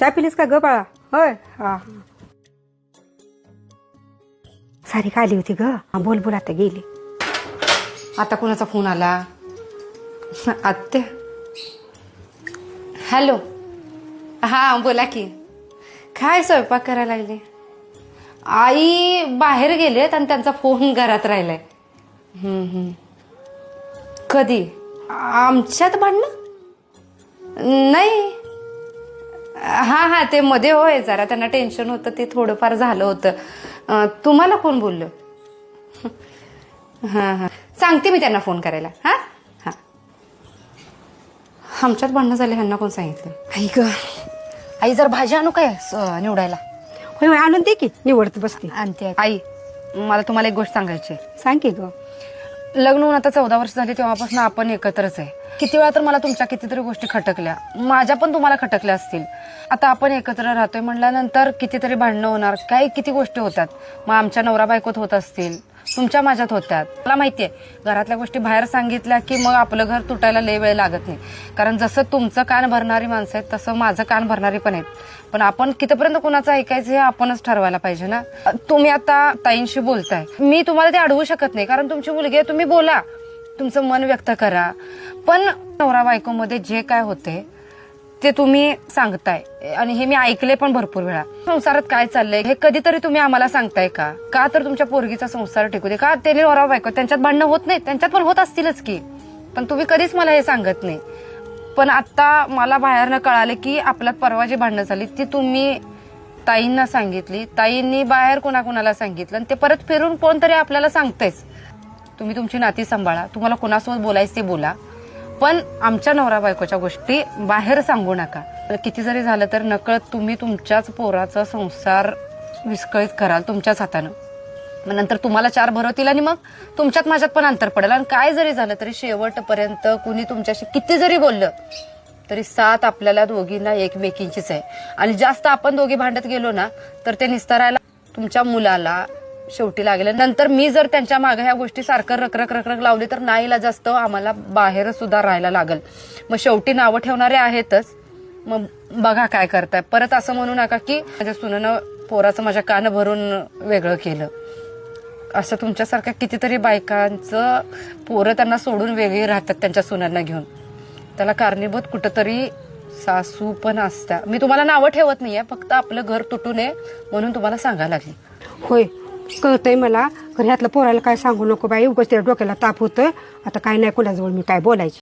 चहा पिलीस का ग बाळा? होय? हा. सारी का आली होती ग. हा, बोल बोल आता गेली. आता कोणाचा फोन आला? आत्या. हॅलो. हा बोला की. काय स्वयंपाक करायला लागले? आई बाहेर गेलेत आणि त्यांचा फोन घरात राहिलाय. हम्म, हम्म. कधी? आमच्यात भांडणं? नाही. हा हा ते मध्ये होय जरा त्यांना टेन्शन होतं ते थोडंफार झालं होतं. तुम्हाला कोण बोललं? हा हा. सांगते मी त्यांना फोन करायला. हा? हा. आमच्यात भांडणं झाले ह्यांना कोण सांगितलं? आई ग. आई जर भाजी आणू काय स- निवडायला? होय होय आणून दे की निवडत बसते. आणते. आई मला तुम्हाला एक गोष्ट सांगायची आहे. सांग की ग. लग्न होऊन आता चौदा वर्ष झाली तेव्हापासून आपण एकत्रच आहे. किती वेळा तर मला तुमच्या कितीतरी गोष्टी खटकल्या. माझ्या पण तुम्हाला खटकल्या असतील. आता आपण एकत्र राहतोय म्हणल्यानंतर कितीतरी भांडणं होणार. काही किती गोष्टी होतात. मग आमच्या नवरा बायकोत होत असतील. तुमच्या माझ्यात होत्यात. मला आहे घरातल्या गोष्टी बाहेर सांगितल्या की मग आपलं घर तुटायला लय वेळ लागत नाही. कारण जसं तुमचं कान भरणारी माणसं आहेत तसं माझं कान भरणारी पण आहेत. पण आपण कितीपर्यंत कुणाचं ऐकायचं हे आपणच ठरवायला पाहिजे ना? तुम्ही आता ताईंशी बोलताय. मी तुम्हाला ते अडवू शकत नाही कारण तुमची मुलगी आहे तुम्ही बोला. तुमचं मन व्यक्त करा. पण नवरा बायकोमध्ये जे काय होते ते तुम्ही सांगताय. आणि हे मी ऐकले पण भरपूर वेळा. संसारात काय चाललंय हे कधीतरी तुम्ही आम्हाला सांगताय का? का तर तुमच्या पोरगीचा संसार टिकू दे. का त्याने नवरा बायको त्यांच्यात भांडणं होत नाही त्यांच्यात पण होत असतीलच की. पण तुम्ही कधीच मला हे सांगत नाही. पण आता मला बाहेरनं कळालं की आपल्यात परवा जी भांडणं झाली ती तुम्ही ताईंना सांगितली. ताईंनी बाहेर कोणाकोणाला सांगितलं. आणि ते परत फिरून कोणतरी आपल्याला सांगतेच तुम्ही तुमची नाती सांभाळा. तुम्हाला कोणासोबत बोलायचं ते बोला. पण आमच्या नवरा बायकोच्या गोष्टी बाहेर सांगू नका. किती जरी झालं तर नकळत तुम्ही तुमच्याच पोराचा संसार विस्कळीत कराल तुमच्याच हातानं. मग नंतर तुम्हाला चार भरवतील आणि मग तुमच्यात माझ्यात पण अंतर पडेल. आणि काय जरी झालं तरी शेवटपर्यंत कुणी तुमच्याशी किती जरी बोललं तरी साथ आपल्याला दोघींना एकमेकींचीच आहे. आणि जास्त आपण दोघी भांडत गेलो ना तर ते निस्तारायला तुमच्या मुलाला शेवटी लागेल. नंतर मी जर त्यांच्या मागे ह्या गोष्टी सारखं रखरख रखरख लावली तर नाहीला जास्त आम्हाला बाहेर सुद्धा राहायला लागल. मग शेवटी नावं ठेवणारे आहेतच. मग बघा काय करताय. परत असं म्हणू नका की माझ्या सुनानं पोराचं माझ्या कान भरून वेगळं केलं. असं तुमच्यासारख्या कितीतरी बायकांचं पोरं त्यांना सोडून वेगळी राहतात त्यांच्या सुनांना घेऊन. त्याला कारणीभूत कुठंतरी सासू पण असत्या. मी तुम्हाला नावं ठेवत नाहीये फक्त आपलं घर तुटू नये म्हणून तुम्हाला सांगायला लागली. होय. कळतंय मला खरं ह्यातलं पोराला काय सांगू नको बाई उगाच त्या डोक्याला ताप होतं. आता काय नाही कोणाजवळ मी काय बोलायची?